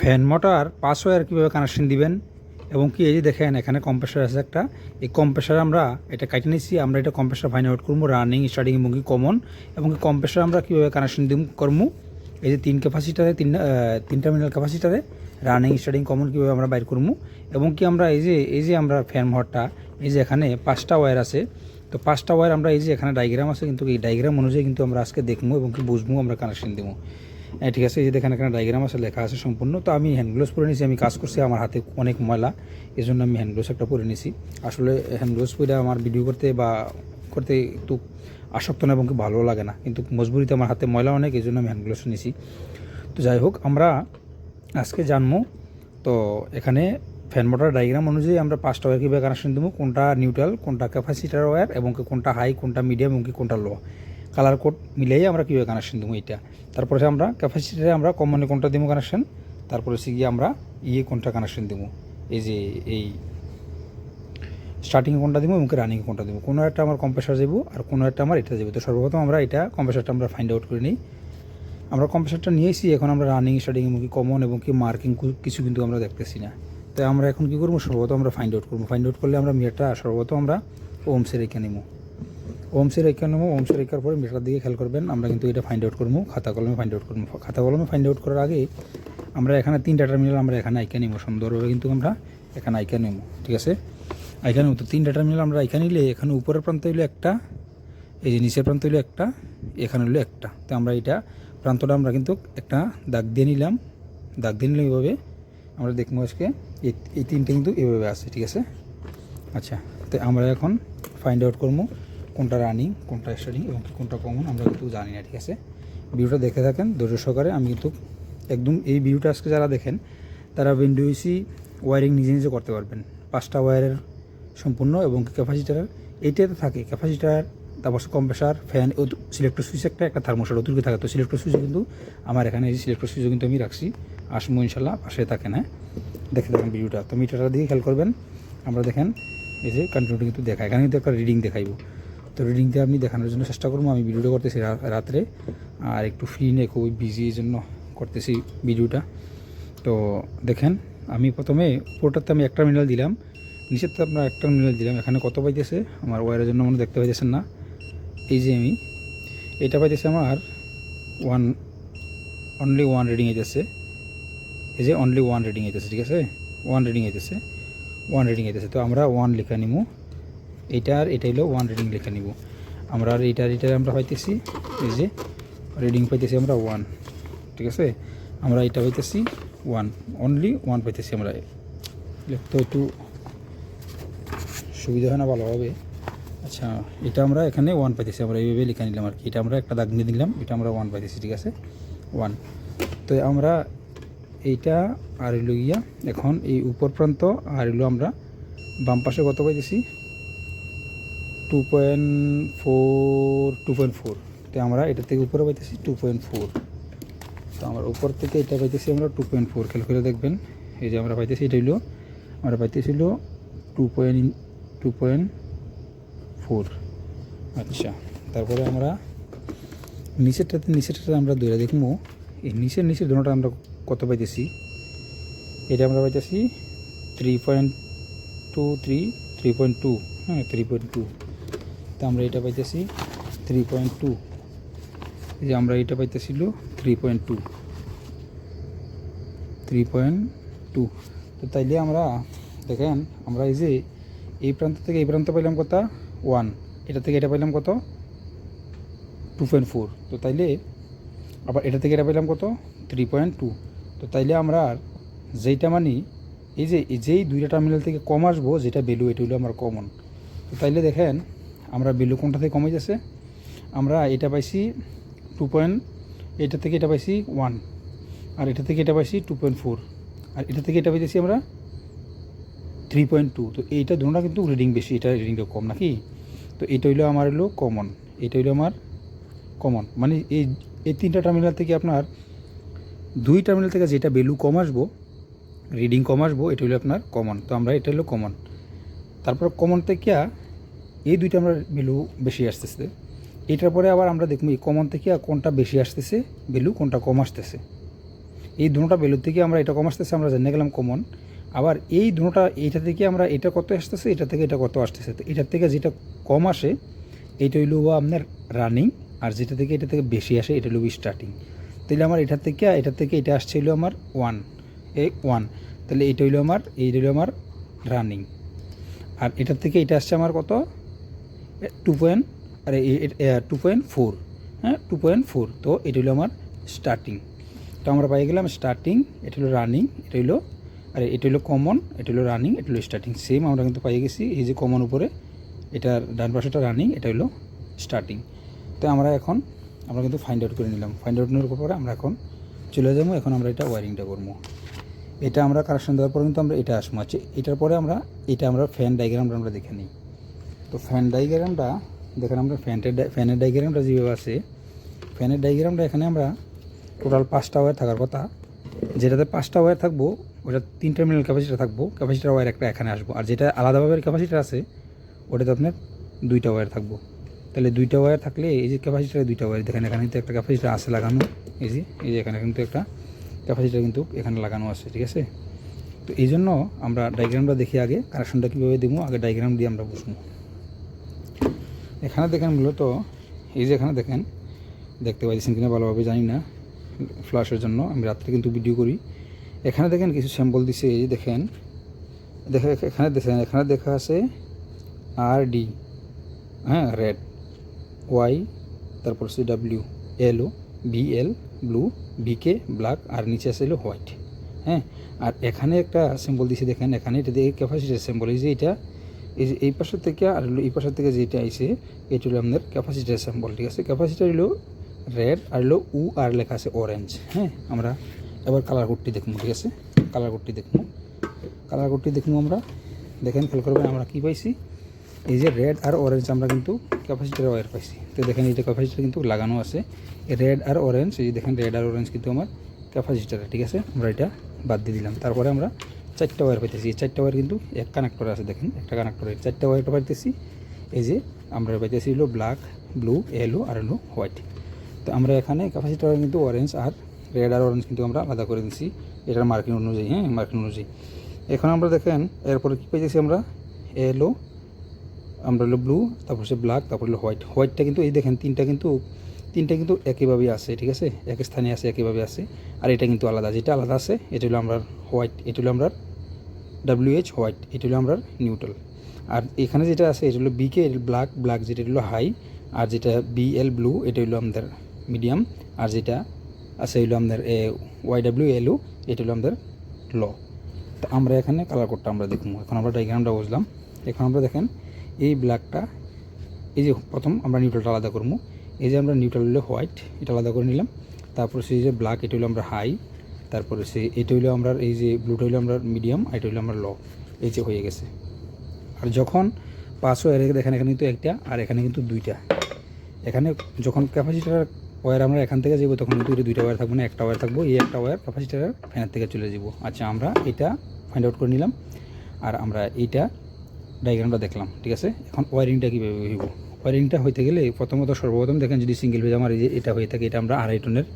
Fan motor পাঁচ wire কীভাবে connection দিবেন? এবং কি এই যে দেখেন, এখানে কম্প্রেসার আছে একটা। এই কম্প্রেসার আমরা এটা কাটিয়ে নিচ্ছি আমরা এটা কম্প্রেসার ফাইন আউট করব রানিং স্টার্টিং এবং কি কমন এবং কি কম্প্রেসার আমরা কীভাবে কানেকশন দিব করব? এই যে তিন ক্যাপাসিটারে তিন তিন টার্মিনাল ক্যাপাসিটারে রানিং স্টার্টিং কমন কীভাবে আমরা বাইর করব? এবং কি আমরা এই যে এই যে আমরা ফ্যান মোটরটা, এই যে এখানে পাঁচটা ওয়্যার আছে, তো পাঁচটা ওয়্যার আমরা এই যে এখানে ডায়াগ্রাম আছে, কিন্তু এই ডায়াগ্রাম অনুযায়ী কিন্তু আমরা আজকে দেখব এবং কি বুঝব, আমরা কানেকশন দেবো। ঠিক আছে, এই যে দেখেন এখানে ডায়াগ্রাম আছে, লেখা আছে সম্পূর্ণ। তো আমি হ্যান্ড গ্লোভস পরে নিয়েছি আমি কাজ করছি, আমার হাতে অনেক ময়লা এই জন্য আমি হ্যান্ড গ্লোভস একটা পরে নিয়েছি আসলে হ্যান্ড গ্লোভস পরে আমার ভিডিও করতে বা করতে একটু আসক্ত না এবং ভালো লাগে না, কিন্তু মজবুরিতে আমার হাতে ময়লা অনেক এই জন্য আমি হ্যান্ড গ্লোভস নিয়েছি তো যাই হোক, আমরা আজকে জানব, তো এখানে ফ্যান মোটর ডায়াগ্রাম অনুযায়ী আমরা পাঁচটা ওয়্যার কীভাবে কানেকশন দেবো, কোনটা নিউট্রাল কোনটা ক্যাপাসিটার ওয়্যার এবং কোনটা হাই কোনটা মিডিয়াম এবং কোনটা লো কালার কোড মিলিয়ে আমরা কীভাবে কানেকশন দেবো এইটা। তারপরে আমরা ক্যাপাসিটারে আমরা কমনে কোনটা দেবো কানেকশন তারপরে হচ্ছে গিয়ে আমরা ইয়ে কোনটা কানেকশন দেবো? এই যে এই স্টার্টিং কোনটা দেবো এবং রানিং কোনটা দেবো? কোনো একটা আমার কম্প্রেসার দেবো আর কোনো একটা আমার এটা দেবো। তো সর্বপ্রথম আমরা এটা কম্প্রেসারটা আমরা ফাইন্ড আউট করে নিই। আমরা কম্প্রেসারটা নিয়েছি, এখন আমরা রানিং স্টার্টিং এবং কি কমন এবং কি মার্কিং কিছু কিন্তু আমরা দেখতেছি না। তাই আমরা এখন কী করব? সর্বপ্রথম আমরা ফাইন্ড আউট করব। ফাইন্ড আউট করলে আমরা মিটারটা সর্বপ্রথম আমরা ওমসে রেখে নেব। ওমসে রেখে নেব, ওমসে রেখার পরে মিটার দিকে খেয়াল করবেন, আমরা কিন্তু এটা ফাইন্ড আউট করব, খাতা কলমে ফাইন্ড আউট করব। খাতা কলমে ফাইন্ড আউট করার আগে আমরা এখানে তিনটা টার্মিনাল আমরা এখানে আইকা নেব, সুন্দরভাবে কিন্তু আমরা এখানে আইকা নেব, ঠিক আছে? আইকা নেব, তো তিনটা টার্মিনাল আমরা আইকা নিলে এখানে উপরের প্রান্ত হইল একটা, এই যে নিচের প্রান্ত হইল একটা, এখানে হইল একটা। তো আমরা এটা প্রান্তটা আমরা কিন্তু একটা দাগ দিয়ে নিলাম, দাগ দিয়ে নিলাম এইভাবে আমরা দেখব আজকে, এই এই তিনটে কিন্তু এভাবে আছে, ঠিক আছে? আচ্ছা তো আমরা এখন ফাইন্ড আউট করব। কোনটা রানিং, কোনটা স্টার্টিং এবং কোনটা কমন, আমরা কিন্তু জানি না, ঠিক আছে? ভিডিওটা দেখে থাকেন, ধৈর্য সহকারে আমি কিন্তু একদম এই ভিডিওটা আজকে যারা দেখেন, তারা উইন্ডোইসি ওয়ারিং নিজে নিজে করতে পারবেন। পাঁচটা ওয়ারের সম্পূর্ণ এবং ক্যাপাসিটার এইটাতে থাকে ক্যাপাসিটার তারপর কম্প্রেসার ফ্যান ও সিলেক্টর সুইচ একটা একটা থার্মোস্টার অতিরিক্ত থাকে। তো সিলেক্টর সুইচও কিন্তু আমার এখানে এই সিলেক্টর সুইচও কিন্তু আমি রাখছি। আসব ইনশাল্লাহ, পাশে থাকেন হ্যাঁ? দেখে দেখেন ভিডিওটা। তো মিটারটা দিয়ে খেয়াল করবেন, আমরা দেখেন, এই যে কন্টিনিউটি কিন্তু দেখা এখানে কিন্তু একটা রিডিং দেখাইব। তো রিডিংটা আমি দেখানোর জন্য চেষ্টা করব। আমি ভিডিওটা করতেছি রাত্রে। আর একটু ফ্রি নেই খুবই বিজি জন্য করতেছি ভিডিওটা তো দেখেন, আমি প্রথমে উপরটাতে আমি একটা মিনাল দিলাম। নিচেরতে আপনার একটা মিনাল দিলাম। এখানে কত পাইতেছে? আমার ওয়ারের জন্য মনে দেখতে পাইতেছেন না। এই যে আমি, এটা পাইতেছে আমার ওয়ান অনলি ওয়ান রিডিং আইতেছে। এই যে অনলি ওয়ান রিডিং আইতেছে, ঠিক আছে? ওয়ান রিডিং আইতেছে। ওয়ান রিডিং আইতেছে। তো আমরা ওয়ান লেখা নিব এইটা আর এটা হলো ওয়ান রিডিং লেখা নিব। আমরা আর এইটার এইটার আমরা পাইতেছি, এই যে রিডিং পাইতেছি আমরা ওয়ান ঠিক আছে? আমরা এটা পাইতেছি ওয়ান অনলি ওয়ান পাইতেছি আমরা। লিখতে একটু সুবিধা হয় না ভালোভাবে আচ্ছা এটা আমরা এখানে ওয়ান পাইতেছি, আমরা এইভাবে লিখে নিলাম আর কি। এটা আমরা একটা দাগ নিয়ে নিলাম, এটা আমরা ওয়ান পাইতেছি, ঠিক আছে? ওয়ান তো আমরা এইটা আর গিয়া, এখন এই উপর প্রান্ত আর হইল আমরা বাম পাশে কত পাইতেছি? Two point four two point four তো আমরা এটা থেকে উপরে পাইতেছি টু পয়েন্ট ফোর তো আমরা উপর থেকে এটা পাইতেছি আমরা টু পয়েন্ট ফোর খেয়াল করে দেখবেন, এই যে আমরা পাইতেছি এটা হইল, আমরা পাইতেছিল two point two point four আচ্ছা তারপরে আমরা নিচেরটাতে নিচেরটাতে আমরা দৌড়ে দেখব, এই নিচের নিচের দুটোটা আমরা কত পাইতেছি? এটা আমরা পাইতেছি three point two three three point two হ্যাঁ থ্রি পয়েন্ট টু তো আমরা এটা পাইতেছি থ্রি পয়েন্ট টু এই যে আমরা এটা পাইতেছিল three point two three point two তো তাইলে আমরা দেখেন, আমরা এই যে এই প্রান্ত থেকে এই প্রান্ত পাইলাম কত? ওয়ান এটা থেকে এটা পাইলাম কত? টু পয়েন্ট ফোর তো তাইলে আবার এটা থেকে এটা পাইলাম কত? থ্রি পয়েন্ট টু তো তাইলে আমরা যেইটা মানি, এই যে যেই দুইটা টার্মিনাল থেকে কম আসব যেটা ভ্যালু এটা হলো আমার কমন তো তাইলে দেখেন আমরা ভ্যালু কোনটা থেকে কমে যাচ্ছে আমরা এটা পাইছি টু পয়েন্ট এটা থেকে এটা পাইছি ওয়ান আর এটা থেকে এটা পাইছি টু পয়েন্ট ফোর আর এটা থেকে এটা পাইতেছি আমরা থ্রি পয়েন্ট টু তো এইটা দুটোটা কিন্তু রিডিং বেশি, এটা রিডিংটা কম নাকি? তো এটা হইল আমার হলো কমন এটা হইল আমার কমন মানে এই এই তিনটা টার্মিনাল থেকে আপনার দুই টার্মিনাল থেকে যেটা ভ্যালু কম আসব রিডিং কম আসব, এটা হলো আপনার কমন তো আমরা এটা হলো কমন তারপর কমন থেকে এই দুইটা আমরা ভ্যালু বেশি আসতেছে। এটার পরে আবার আমরা দেখব এই কমন থেকে কোনটা বেশি আসতেছে ভ্যালু কোনটা কম আসতেছে। এই দুটোটা বেলুর থেকে আমরা এটা কম আসতেছে, আমরা জেনে গেলাম কমন আবার এই দুটোটা এইটা থেকে আমরা এটা কত আসতেছে, এটা থেকে এটা কত আসতেছে। তো এটার থেকে যেটা কম আসে এইটা হইল আপনার রানিং আর যেটা থেকে এটা থেকে বেশি আসে, এটা হলো স্টার্টিং তাহলে আমার এটার থেকে এটার থেকে এটা আসছে হইল আমার ওয়ান এই ওয়ান তাহলে এটা হইল আমার এই হইল আমার রানিং আর এটার থেকে এটা আসছে আমার কত? টু পয়েন্ট আরে টু পয়েন্ট ফোর হ্যাঁ টু পয়েন্ট ফোর তো এটা হলো আমার স্টার্টিং তো আমরা পাই গেলাম স্টার্টিং এটা হলো রানিং এটা হলো, আরে এটা হলো কমন এটা হলো রানিং এটা হলো স্টার্টিং সেম আমরা কিন্তু পাই গেছি, এই যে কমন উপরে এটার ডান পাশেটা রানিং এটা হলো স্টার্টিং তো আমরা এখন, আমরা কিন্তু ফাইন্ড আউট করে নিলাম। ফাইন্ড আউট নেওয়ার পরে আমরা এখন চলে যাব, এখন আমরা এটা ওয়ারিংটা করব। এটা আমরা কারেকশন দেওয়ার পর কিন্তু আমরা এটা আসব। আচ্ছা এটার পরে আমরা, এটা আমরা ফ্যান ডায়াগ্রামটা আমরা দেখে নিই। তো ফ্যান ডায়াগ্রামটা দেখেন আমরা ফ্যানের ফ্যানের ডায়াগ্রামটা যেভাবে আছে ফ্যানের ডায়াগ্রামটা এখানে আমরা টোটাল পাঁচটা ওয়্যার থাকার কথা। যেটাতে পাঁচটা ওয়্যার থাকব, ওটা তিন টার্মিনাল ক্যাপাসিটার থাকব ক্যাপাসিটার ওয়্যার একটা এখানে আসব। আর যেটা আলাদাভাবে ক্যাপাসিটার আছে, ওটাতে আপনার দুইটা ওয়্যার থাকব। তাহলে দুইটা ওয়্যার থাকলে এই যে ক্যাপাসিটারে দুইটা ওয়্যার দেখেন এখানে কিন্তু একটা ক্যাপাসিটার আছে লাগানো, এই যে এই যে এখানে কিন্তু একটা ক্যাপাসিটার কিন্তু এখানে লাগানো আছে, ঠিক আছে? তো এই জন্য আমরা ডায়াগ্রামটা দেখি আগে কানেকশনটা কীভাবে দেবো, আগে ডায়াগ্রাম দিয়ে আমরা বুঝব এখানে দেখেন মূলত, এই যে এখানে দেখেন, দেখতে পাচ্ছেন কিনা ভালোভাবে জানি না ফ্লাশের জন্য, আমি রাত্রে কিন্তু ভিডিও করি। এখানে দেখেন কিছু স্যাম্পল দিছে, এই যে দেখেন, দেখে, এখানে দেখেন, এখানে দেখা আছে আর ডি হ্যাঁ রেড ওয়াই তারপর C W B L blue BK black আর নিচে আছে হোয়াইট হ্যাঁ। আর এখানে একটা সিম্বল দিছে, দেখেন, এখানে এটা দিয়ে ক্যাপাসিটির সিম্বল এই যে এটা এই যে এই পাশের থেকে আর হলো এই পাশের থেকে যেটা আইছে, এটা হলো আপনার ক্যাপাসিটির সিম্বল ঠিক আছে? ক্যাপাসিটার হলো রেড আর হলো উ আর লেখা আছে অরেঞ্জ হ্যাঁ? আমরা এবার কালার কোডটি দেখব, ঠিক আছে? কালার কোডটি দেখব। কালার কোডটি দেখব আমরা। দেখেন, খেয়াল করবেন আমরা কী পাইছি? এই যে রেড আর অরেঞ্জ আমরা কিন্তু ক্যাপাসিটার ওয়্যার পাইছি। তো দেখেন এইটা ক্যাপাসিটার কিন্তু লাগানো আছে। রেড আর অরেঞ্জ এই দেখেন রেড আর অরেঞ্জ কিন্তু আমার ক্যাপাসিটার ঠিক আছে? আমরা এটা বাদ দিয়ে দিলাম। তারপরে আমরা চারটা ওয়ার পাইতেছি। চারটা ওয়্যার কিন্তু এক কানেক্টর আছে দেখেন, একটা কানেক্টরে চারটা ওয়্যারটা পাইতেছি। এই যে আমরা পাইতেছি হলো ব্ল্যাক ব্লু এলো আর হলো হোয়াইট তো আমরা এখানে ক্যাপাসিটার কিন্তু অরেঞ্জ আর রেড আর অরেঞ্জ কিন্তু আমরা আলাদা করে দিচ্ছি এটার মার্কিং অনুযায়ী হ্যাঁ মার্কিং অনুযায়ী। এখন আমরা দেখেন, এরপরে কী পাইতেছি আমরা? এলো আমরা হলো ব্লু তারপর সে ব্ল্যাক তারপর হলো হোয়াইট হোয়াইটটা কিন্তু এই দেখেন, তিনটা কিন্তু তিনটা কিন্তু একইভাবেই আছে, ঠিক আছে? এক স্থানে আছে, একইভাবে আছে। আর এটা কিন্তু আলাদা, যেটা আলাদা আছে, এটা হলো আমরা হোয়াইট এটা হলো আমরা ডাব্লিউ এইচ হোয়াইট এটা হলো আমরা নিউট্রাল আর এখানে যেটা আছে, এটা হলো বিকে ব্ল্যাক ব্ল্যাক যেটা হলো হাই আর যেটা বি এল ব্লু এটা হলো আমাদের মিডিয়াম আর যেটা আছে হইল আমাদের, এ ওয়াই ডাব্লিউ এলও এটা হলো আমাদের ল তো আমরা এখানে কালার কোডটা আমরা দেখব। এখন আমরা ডাইগ্রামটা বুঝলাম। এখন আমরা দেখেন, এই ব্ল্যাকটা এই যে প্রথম আমরা নিউট্রালটা আলাদা করব। এই যে আমরা নিউট্রাল হলো হোয়াইট এটা আলাদা করে নিলাম। তারপরে সেই যে ব্ল্যাক এটা হলো আমরা হাই তারপরে সে, এটা হইল আমরা, এই যে ব্লুটা হইল আমরা মিডিয়াম এটা হইল আমরা ল এই যে হয়ে গেছে। আর যখন পাঁচশো এর দেখেন, এখানে কিন্তু একটা, আর এখানে কিন্তু দুইটা। এখানে যখন ক্যাপাসিটার ওয়্যার আমরা এখান থেকে যাব তখন কিন্তু দুইটা ওয়্যার থাকব না, একটা ওয়্যার থাকব, এই একটা ওয়্যার ক্যাপাসিটার ফ্যানের থেকে চলে যাব আচ্ছা আমরা এটা ফাইন্ড আউট করে নিলাম, আর আমরা এইটা ডায়াগ্রামটা দেখলাম, ঠিক আছে? এখন ওয়ারিংটা কীভাবে হইব? ওয়ারিংটা হইতে গেলে প্রথমত সর্বপ্রথম দেখেন, যদি সিঙ্গেল ফেজ আমার এই যে এটা হয়ে থাকে, এটা আমরা আড়াই টনের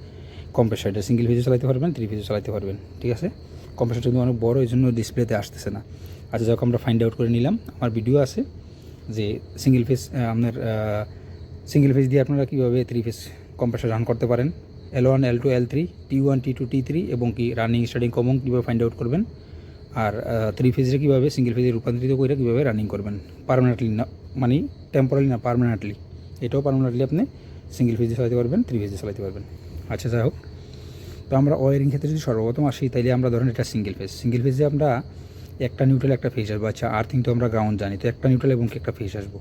কম্প্রেসার এটা সিঙ্গেল ফেজও চালাতে পারবেন, থ্রি ফেজও চালাতে পারবেন, ঠিক আছে? কম্প্রেসারটা কিন্তু অনেক বড় এই জন্য ডিসপ্লেতে আসতেছে না। আচ্ছা যখন আমরা ফাইন্ড আউট করে নিলাম। আমার ভিডিও আছে যে সিঙ্গেল ফেজ আপনার সিঙ্গেল ফেজ দিয়ে আপনারা কীভাবে থ্রি ফেজ কম্প্রেসার রান করতে পারেন? L one L two L three T one T two T three এবং কি রানিং স্টার্টিং কমন কীভাবে ফাইন্ড আউট করবেন? আর থ্রি ফেজে কীভাবে সিঙ্গেল ফেজে রূপান্তরিত করে কীভাবে রানিং করবেন? পারমানেন্টলি না মানে টেম্পোরারি না পারমানেন্টলি এটাও পারমানেন্টলি আপনি সিঙ্গেল ফেজে চালাতে পারবেন থ্রি ফেজে চালাতে পারবেন। আচ্ছা যাই হোক। তো আমরা ওয়ারিং ক্ষেত্রে যদি সর্বপ্রথম আসি, তাইলে আমরা ধরেন এটা সিঙ্গেল ফেজ সিঙ্গেল ফেজে আমরা একটা নিউট্রাল একটা ফেজ আসব। আচ্ছা আর্থিং তো আমরা গ্রাউন্ড জানি, তো একটা নিউট্রাল এবং একটা ফেজ আসব।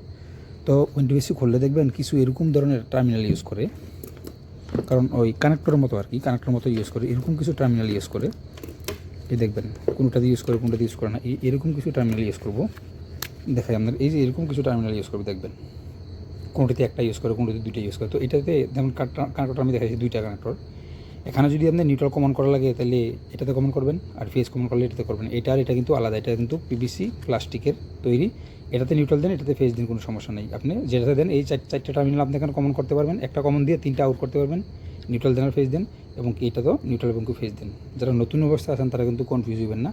তো বেশি খুললে দেখবেন কিছু এরকম ধরনের টার্মিনাল ইউজ করে। কারণ ওই কানেক্টরের মতো আর কি কানেক্টর মতো ইউজ করে। এরকম কিছু টার্মিনাল ইউজ করে। এই দেখবেন কোনোটাতে ইউজ করে কোনোটাতে ইউজ করে না। এরকম কিছু টার্মিনাল ইউজ করব। দেখাই আপনার, এই যে এরকম কিছু টার্মিনাল ইউজ করবে, দেখবেন। কোনোটাতে একটা ইউজ করে, কোনোটাতে দুইটা ইউজ করে। তো এটাতে যেমন কানেক্টর আমি দেখাচ্ছি দুইটা কানেক্টর। এখানে যদি আপনি নিউট্রাল কমন করা লাগে, তাহলে এটাতে কমন করবেন, আর ফেস কমন করলে এটাতে করবেন। এটা আর এটা কিন্তু আলাদা, এটা কিন্তু পিভিসি প্লাস্টিকের তৈরি। এটাতে নিউট্রাল দেন, এটাতে ফেস দিন, কোনো সমস্যা নেই। আপনি যেটাতে দেন, এই চার, চারটা টার্মিনাল আপনি এখানে কমন করতে পারবেন। একটা কমন দিয়ে তিনটা আউট করতে পারবেন। নিউট্রাল দেন আর ফেস দেন, এবং এটা তো নিউট্রাল এবং ফেজ দেন। যারা নতুন অবস্থা আছেন, তারা কিন্তু কনফিউজ হবেন না।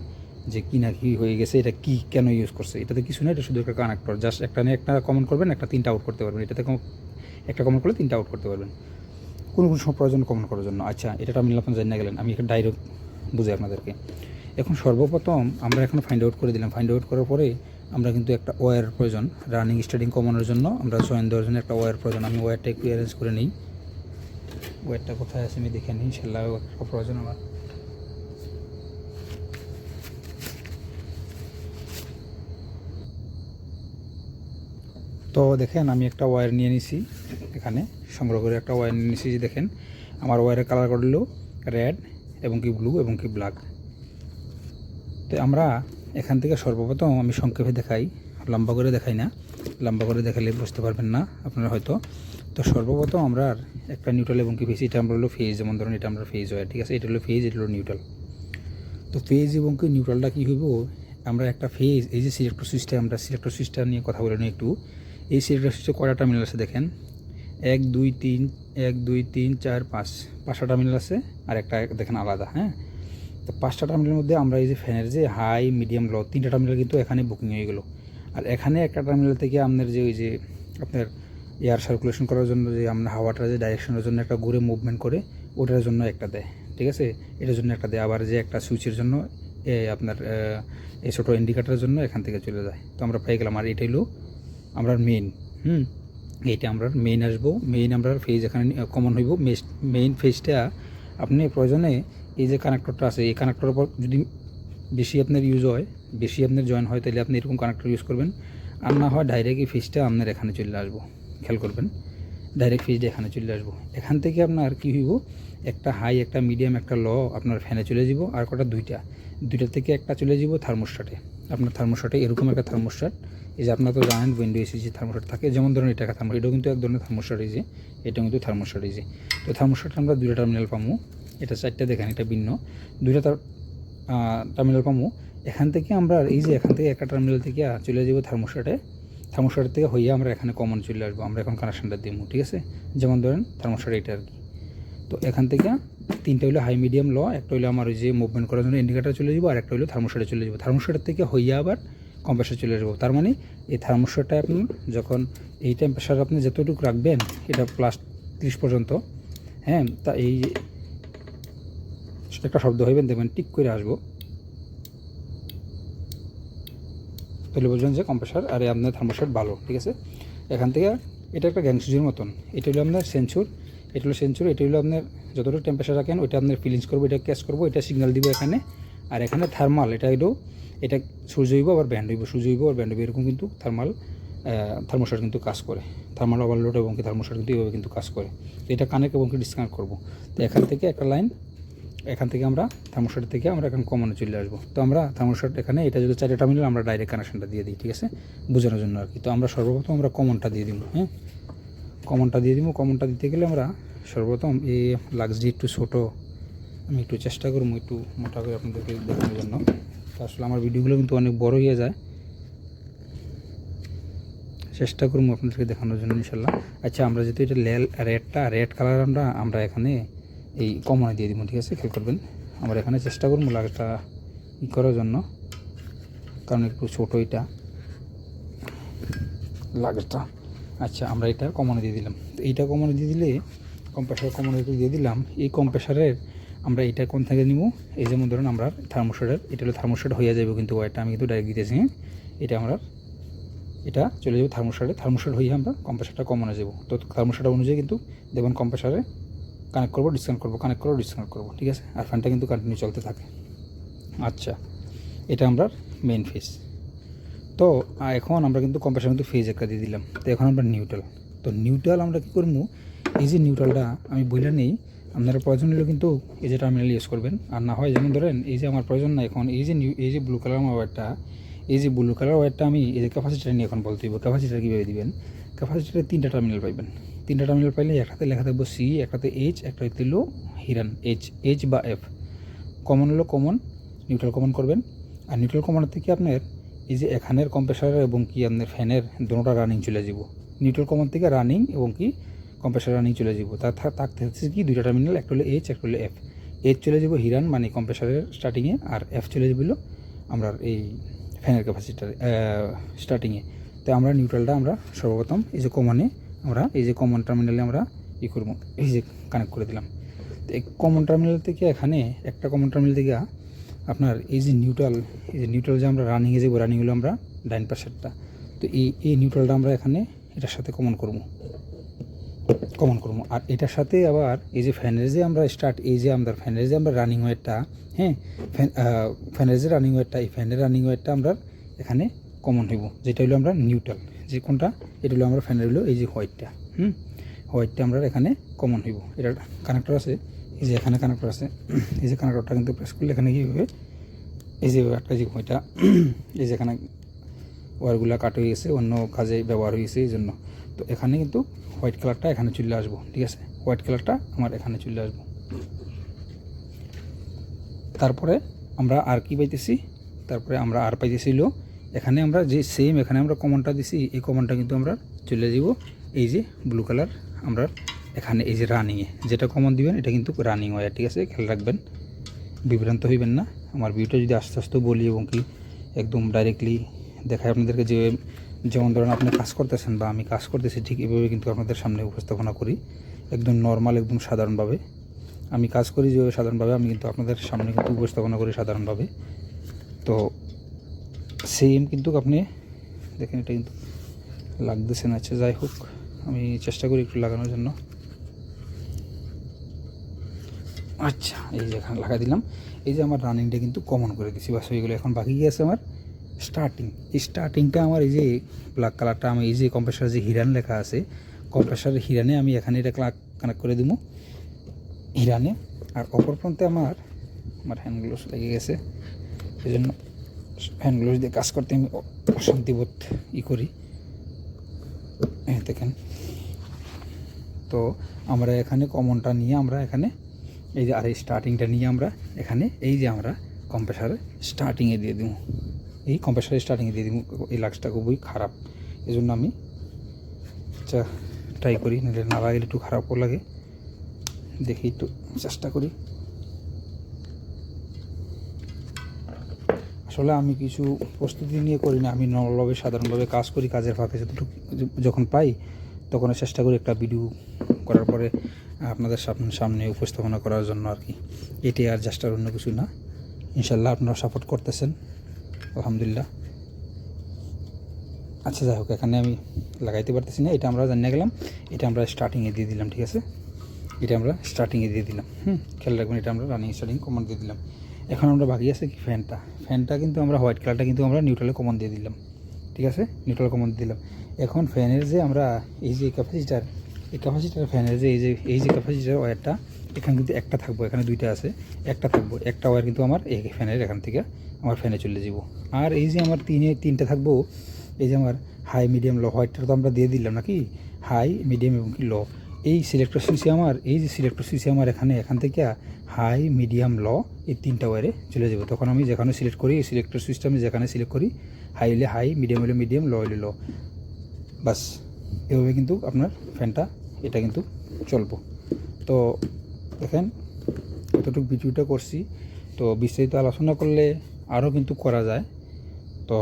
যে কি না কি হয়ে গেছে, এটা কি কেন ইউজ করছে? এটাতে কিছু না, এটা শুধু একটা কানেক্টর জাস্ট একটা নিয়ে একটা কমন করবেন, একটা তিনটা আউট করতে পারবেন। এটাতে একটা কমন করলে তিনটা আউট করতে পারবেন। কোনো কোনো সময় প্রয়োজন কমন করার জন্য। আচ্ছা এটা আপনি আপনার জানিয়ে গেলেন। আমি একটা ডাইরেক্ট বুঝাই আপনাদেরকে। এখন সর্বপ্রথম আমরা এখন ফাইন্ড আউট করে দিলাম। ফাইন্ড আউট করার পরে আমরা কিন্তু একটা ওয়্যার প্রয়োজন। রানিং স্টার্টিং কমানোর জন্য আমরা জয়েন দেওয়ার জন্য একটা ওয়ার প্রয়োজন। আমি ওয়ারটা একটু অ্যারেঞ্জ করে নিই। ওয়ারটা কোথায় আছে আমি দেখে নিই। একটা প্রয়োজন আমার। তো দেখেন, আমি একটা ওয়্যার নিয়ে নিছি এখানে, সংগ্রহ করে একটা ওয়্যার নিয়ে নিছি দেখেন, আমার ওয়্যারের কালার করল রেড এবং কি ব্লু এবং কি ব্ল্যাক তো আমরা এখান থেকে সর্বপ্রথম আমি সংক্ষেপে দেখাই, লম্বা করে দেখাই না, লম্বা করে দেখালে বুঝতে পারবেন না আপনারা হয়তো। তো সর্বপ্রথম আমরা একটা নিউট্রাল এবং কি ফেজ এটা আমরা হলো ফেজ যেমন ধরুন এটা আমরা ফেজ হয় ঠিক আছে? এটা হলো ফেজ এটা হলো নিউট্রাল তো ফেজ এবং কি নিউট্রালটা কী হইব? আমরা একটা ফেজ এই যে সিলেক্টর সুইচটা আমরা সিলেক্টর সুইচটা নিয়ে কথা বলে নিই একটু। এই সিলেক্টর হচ্ছে কয়টা টার্মিনাল আছে দেখেন? এক, দুই, তিন, এক, দুই, তিন, চার, পাঁচ। পাঁচটা টার্মিনাল আছে আর একটা দেখেন আলাদা হ্যাঁ? তো পাঁচটা টার্মিনালের মধ্যে আমরা এই যে ফ্যানের যে হাই মিডিয়াম লো তিনটা টার্মিনাল কিন্তু এখানে বুকিং হয়ে গেলো। আর এখানে একটা টার্মিনাল থেকে আপনার যে ওই যে আপনার এয়ার সার্কুলেশন করার জন্য যে আমরা হাওয়াটা যে ডাইরেকশনের জন্য একটা ঘুরে মুভমেন্ট করে, ওটার জন্য একটা দেয়, ঠিক আছে? এটার জন্য একটা দেয়। আবার যে একটা সুইচের জন্য এ আপনার এই ছোটো ইন্ডিকেটারের জন্য এখান থেকে চলে যায়। তো আমরা পেয়ে গেলাম। আর এটা হলো আমরা মেইন হুম? এইটা আমরা মেইন আসব। মেইন আমরা ফেজ এখানে কমন হইব। মেইন ফেজটা আপনি প্রয়োজনে এই যে কানেক্টরটা আছে, এই কানেক্টরের উপর যদি বেশি আপনার ইউজ হয়, বেশি আপনার জয়েন হয়, তাহলে আপনি এরকম কানেক্টর ইউজ করবেন। আর না হয় ডাইরেক্ট এই ফিজটা আপনার এখানে চলে আসব। খেয়াল করবেন। ডাইরেক্ট ফিজটা এখানে চলে আসব। এখান থেকে আপনার কী হইব? একটা হাই একটা মিডিয়াম একটা ল আপনার ফ্যানে চলে যাব আর কটা? দুইটা। দুইটা থেকে একটা চলে যাব থার্মোস্টাটে আপনার থার্মোস্টাটে এরকম একটা থার্মোস্টাট এই যে আপনার তো জানেন উইন্ডো এসি যে থার্মোস্টাট থাকে যেমন ধরুন এটা থার্মো এটাও কিন্তু এক ধরনের থার্মোস্টাট এই যে এটা কিন্তু থার্মোস্টাট এই যে তো থার্মোস্টাট আমরা দুইটা টার্মিনাল পাবো এটা চারটা দেখেন এটা ভিন্ন। দুইটা টার্মিনাল পাবো এখান থেকে আমরা এই যে এখান থেকে একটা টার্মিনাল থেকে চলে যাব থার্মোস্টাটে থার্মোস্টাটের থেকে হইয়া আমরা এখানে কমন চলে আসব, আমরা এখন কানেকশানটা দিব ঠিক আছে? যেমন ধরেন থার্মোস্টাট এটা আর কি। তো এখান থেকে তিনটা হলো হাই মিডিয়াম ল একটা হলো আমার ওই যে মুভমেন্ট করার জন্য ইন্ডিকেটার চলে যাব আর একটা হলো থার্মোস্টাটে চলে যাব। থার্মোস্টাটের থেকে হইয়া আবার কম্প্রেসার চলে যাব তার মানে এই থার্মোস্টারটা আপনি যখন এই টেম্পারেচার আপনি যতটুকু রাখবেন, এটা প্লাস ত্রিশ পর্যন্ত হ্যাঁ তা এই একটা শব্দ হইবেন, দেখবেন টিক করে আসব। তাহলে বুঝবেন যে কম্প্রেসার আর এই আপনার থার্মোস্টাট ভালো, ঠিক আছে? এখান থেকে এটা একটা গ্যাং সুইচের মতন, এটা হলো আপনার সেন্সুর এটা হলো সেন্সুর এটা হলো আপনার যতটুকু টেম্পারেচার রাখেন, ওইটা আপনার ফিলিংস করব এটা ক্যাচ করব এটা সিগনাল দিব এখানে। আর এখানে থার্মাল এটা হলো, এটা সূর্য হইব আবার ব্যান্ড হইব, সূর্য হইব আর ব্যান্ড হইব, এরকম কিন্তু থার্মাল থার্মোস্টার কিন্তু কাজ করে। থার্মাল ওভারলোড এবং কি কিন্তু এইভাবে কিন্তু কাজ করে। তো এটা কানেক্ট এবং কি ডিসকানেক্ট করব। তো এখান থেকে একটা লাইন এখান থেকে আমরা থার্মোস্টার থেকে আমরা এখন কমানো চলে আসব। তো আমরা থার্মোস্টার এখানে, এটা যদি চারটা মিলে আমরা ডাইরেক্ট কানেকশনটা দিয়ে দিই, ঠিক আছে? বোঝানোর জন্য আর কি। তো আমরা সর্বপ্রথম আমরা কমনটা দিয়ে দিব হ্যাঁ? কমনটা দিয়ে দিব। কমনটা দিতে গেলে আমরা সর্বপ্রথম এই লাক্সডি একটু ছোটো, আমি একটু চেষ্টা করব একটু মোটা করে আপনাদেরকে দেখানোর জন্য। তো আসলে আমার ভিডিওগুলো কিন্তু অনেক বড় হয়ে যায়। চেষ্টা করব আপনাদেরকে দেখানোর জন্য ইনশাল্লাহ। আচ্ছা আমরা যেহেতু এটা লেল রেডটা, রেড কালার আমরা আমরা এখানে এই কমনে দিয়ে দিব, ঠিক আছে? খেয়াল করবেন। আমরা এখানে চেষ্টা করব লাগটা ই করার জন্য, কারণ একটু ছোটো এটা লাগটা আচ্ছা আমরা এটা কমনে দিয়ে দিলাম। তো এইটা কমনে দিয়ে দিলে কম্প্রেসার কমনে দিয়ে দিলাম, এই কম্প্রেসারের আমরা এটা কোন থেকে নিব? এই যেমন ধরুন আমরা থার্মোস্টারের এটা হলো থার্মোস্টার হয়ে যাবে কিন্তু ওয়াইটা আমি কিন্তু ডাইরেক্ট দিতেছি হ্যাঁ? এটা আমরা, এটা চলে যাবে থার্মোস্টারে থার্মোস্টার হয়ে আমরা কম্প্রেসারটা কমনে যাব তো থার্মোস্টার অনুযায়ী কিন্তু দেখবেন কম্প্রেসারে কানেক্ট করব ডিসকানেক্ট করব কানেক্ট করব ডিসকানেক্ট করব, ঠিক আছে? আর ফ্যানটা কিন্তু কন্টিনিউ চলতে থাকে। আচ্ছা এটা আমরা মেইন ফেস তো এখন আমরা কিন্তু কম্প্রেসার কিন্তু ফেজ একটা দিয়ে দিলাম। তো এখন আমরা নিউট্রাল তো নিউট্রাল আমরা কী করব? এই যে নিউট্রালটা আমি বইলে নেই, আপনারা প্রয়োজন হলে কিন্তু এই যে টার্মিনাল ইউজ করবেন। আর না হয় যেমন ধরেন, এই যে আমার প্রয়োজন না এখন, এই যে নিউ এই যে ব্লু কালার আমার ওয়ারটা এই যে ব্লু কালার ওয়ারটা আমি এই যে ক্যাপাসিটার নিয়ে এখন বলতে হইব। ক্যাপাসিটার কীভাবে দিবেন? ক্যাপাসিটারে তিনটা টার্মিনাল পাইবেন। তিনটা টার্মিনাল পাইলে একটাতে লেখা থাকব সি একটাতে এইচ একটা হলো হিরান এইচ এইচ বা এফ কমন হলো কমন নিউট্রাল কমন করবেন। আর নিউট্রাল কমন থেকে আপনার এই যে এখানের কম্প্রেসার এবং কি আপনার ফ্যানের দুটোটা রানিং চলে যাব। নিউট্রাল কমন থেকে রানিং এবং কি কম্প্রেসার রানিং চলে যাব। তার থাকতে হচ্ছে কি দুইটা টার্মিনাল একটা হলো এইচ একটা হলো এফ এইচ চলে যাব হিরান মানে কম্প্রেসারের স্টার্টিংয়ে আর এফ চলে যাব আমরা এই ফ্যানের ক্যাপাসিটার স্টার্টিংয়ে তো আমরা নিউট্রালটা আমরা সর্বপ্রথম এই যে কমনে আমরা, এই যে কমন টার্মিনালে আমরা ই করব, এই যে কানেক্ট করে দিলাম। তো এই কমন টার্মিনাল থেকে এখানে একটা কমন টার্মিনাল থেকে আপনার এই যে নিউট্রাল এই যে নিউট্রাল যে আমরা রানিংয়ে যাব রানিং হলো আমরা ডাইন পাশেরটা। তো এই এই নিউট্রালটা আমরা এখানে এটার সাথে কমন করব। কমন করব। আর এটার সাথে আবার এই যে ফ্যানের যে আমরা স্টার্ট এই যে আমাদের ফ্যানের যে আমরা রানিং ওয়েটটা হ্যাঁ ফ্যান ফ্যানের যে রানিং ওয়েটটা এই ফ্যানের রানিং ওয়েটটা আমরা এখানে কমন হইব। যেটা হলো আমরা নিউট্রাল যে কোনটা? এটা হলো আমরা ফ্যানের হলো এই যে হোয়াইটটা হুম? হোয়াইটটা আমরা এখানে কমন হইব। এটার কানেক্টর আছে? এই যে এখানে কানেক্টর আছে, এই যে কানেক্টরটা কিন্তু প্রেস করলে এখানে কী হবে? এই যে একটা যে ওইটা এই যে এখানে ওয়ারগুলো কাট হয়ে গেছে, অন্য কাজে ব্যবহার হয়েছে এই জন্য। তো এখানে কিন্তু হোয়াইট কালারটা এখানে চলে আসব, ঠিক আছে? হোয়াইট কালারটা আমার এখানে চলে আসব। তারপরে আমরা আর কি পাইতেছি? তারপরে আমরা আর পাইতেছিল এখানে আমরা যে সেম এখানে আমরা কমনটা দিছি, এই কমনটা কিন্তু আমরা চলে যাব এই যে ব্লু কালার আমরা এখানে এই যে রানিংয়ে যেটা কমন দিবেন, এটা কিন্তু রানিং ওয়ার ঠিক আছে? খেয়াল রাখবেন। বিভ্রান্ত হইবেন না। আমার ভিডিওটা যদি আস্তে আস্তে বলি এবং কি একদম ডাইরেক্টলি দেখায় আপনাদেরকে যে, যেমন ধরেন আপনি কাজ করতেছেন বা আমি কাজ করতেছি, ঠিক এভাবে কিন্তু আপনাদের সামনে উপস্থাপনা করি। একদম নর্মাল একদম সাধারণভাবে। আমি কাজ করি যেভাবে সাধারণভাবে, আমি কিন্তু আপনাদের সামনে কিন্তু উপস্থাপনা করি সাধারণভাবে। তো সেম কিন্তু আপনি দেখেন, এটা কিন্তু লাগতেছে না। আচ্ছা যাই হোক, আমি চেষ্টা করি একটু লাগানোর জন্য। আচ্ছা এই যে এখানে লাগা দিলাম। এই যে আমার রানিংটা কিন্তু কমন করে দিছি, বাস হয়ে এখন বাকি আছে আমার স্টার্টিং এই স্টার্টিংটা আমার এই যে ব্ল্যাক কালারটা আমি এই যে কম্প্রেসার যে হিরান লেখা আছে কম্প্রেসারের হিরানে আমি এখানে এটা ক্লাক কানেক্ট করে দিব। হিরানে, আর অপর প্রান্তে আমার আমার হ্যান্ড গ্লোভস লেগে গেছে। এই জন্য হ্যান্ড গ্লোভস দিয়ে কাজ করতে আমি অশান্তিবোধ ই করি। দেখেন। তো আমরা এখানে কমনটা নিয়ে আমরা এখানে এই যে, আর এই স্টার্টিংটা নিয়ে আমরা এখানে, এই যে আমরা কম্প্রেসারে স্টার্টিংয়ে দিয়ে দিব। এই কম্প্রেসারে স্টার্টিংয়ে দিয়ে দিব। এই লাক্সটা খুবই খারাপ। এই জন্য আমি আচ্ছা ট্রাই করি, নাহলে না লাগলে একটু খারাপও লাগে। দেখি একটু চেষ্টা করি। আসলে আমি কিছু প্রস্তুতি নিয়ে করি না। আমি নর্মালভাবে সাধারণভাবে কাজ করি, কাজের ফাঁকে। যতটুকু যখন পাই তখন চেষ্টা করি একটা ভিডিও করার পরে আপনাদের সামনে উপস্থাপনা করার জন্য আর কি। এটি আর জাস্ট আর অন্য কিছু না। ইনশাল্লাহ আপনারা সাপোর্ট করতেছেন। আলহামদুলিল্লাহ। আচ্ছা যাই হোক, এখানে আমি লাগাইতে পারতেছি না। এটা আমরা জানিয়ে গেলাম। এটা আমরা স্টার্টিংয়ে দিয়ে দিলাম, ঠিক আছে? এটা আমরা স্টার্টিংয়ে দিয়ে দিলাম। হুম, খেয়াল রাখবেন, এটা আমরা রানিং স্টার্টিং কমন দিয়ে দিলাম। এখন আমরা বাকি আছে কি? ফ্যানটা। ফ্যানটা কিন্তু আমরা হোয়াইট কালারটা কিন্তু আমরা নিউট্রালে কমন দিয়ে দিলাম। ঠিক আছে? নিউট্রাল কমন দিয়ে দিলাম। এখন ফ্যানের যে আমরা, এই যে ক্যাপাসিটার এই ক্যাপাসিটার ফ্যানের যে, এই যে এই যে ক্যাপাসিটার ওয়্যারটা এখানে কিন্তু একটা থাকব, এখানে দুইটা আছে, একটা থাকব, একটা ওয়ার কিন্তু আমার এই ফ্যানের এখান থেকে আমার ফ্যানে চলে যাব। আর এই যে আমার তিনে, তিনটা থাকব, এই যে আমার হাই মিডিয়াম লো হোয়াইটটা তো আমরা দিয়ে দিলাম নাকি? হাই মিডিয়াম এবং কি লো এই সিলেক্টর সুইচে আমার, এই যে সিলেক্টর সুইচে আমার এখানে, এখান থেকে হাই মিডিয়াম ল এই তিনটা ওয়ারে চলে যাবে। তখন আমি যেখানে সিলেক্ট করি, এই সিলেক্টর সুইচটা আমি যেখানে সিলেক্ট করি হাই হলে হাই মিডিয়াম হলে মিডিয়াম লো হলে লো বাস, এভাবে কিন্তু আপনার ফ্যানটা এটা কিন্তু চলবো। তো দেখেন কতটুকু ভিডিওটা করছি। তো বিস্তারিত আলোচনা করলে আরও কিন্তু করা যায়। তো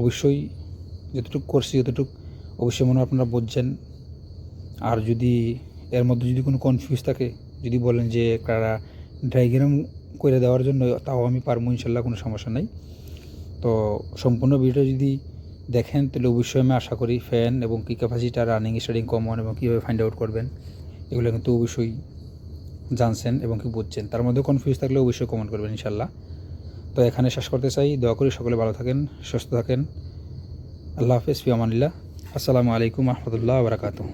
অবশ্যই যতটুকু করছি যতটুকু, অবশ্যই মনে আপনারা বুঝছেন। আর যদি এর মধ্যে যদি কোনো কনফিউজ থাকে, যদি বলেন যে কারা ড্রাইগ্রাম করে দেওয়ার জন্য, তাও আমি পারব ইনশাল্লাহ, কোনো সমস্যা নাই। তো সম্পূর্ণ ভিডিও যদি দেখেন, তাহলে অবশ্যই আমি আশা করি ফ্যান এবং কী ক্যাপাসিটার রানিং স্টার্টিং কমন এবং কীভাবে ফাইন্ড আউট করবেন, এগুলো কিন্তু অবশ্যই জানছেন এবং কি বুঝছেন। তার মধ্যে কনফিউজ থাকলে অবশ্যই কমেন্ট করবেন ইনশাল্লাহ তো এখানে শেষ করতে চাই। দয়া করি সকলে ভালো থাকেন, সুস্থ থাকেন। আল্লাহ হাফিজ ফিয়ামানিল্লাহ আসসালামু আলাইকুম রহমতুল্লাহ বারাকাতুহ।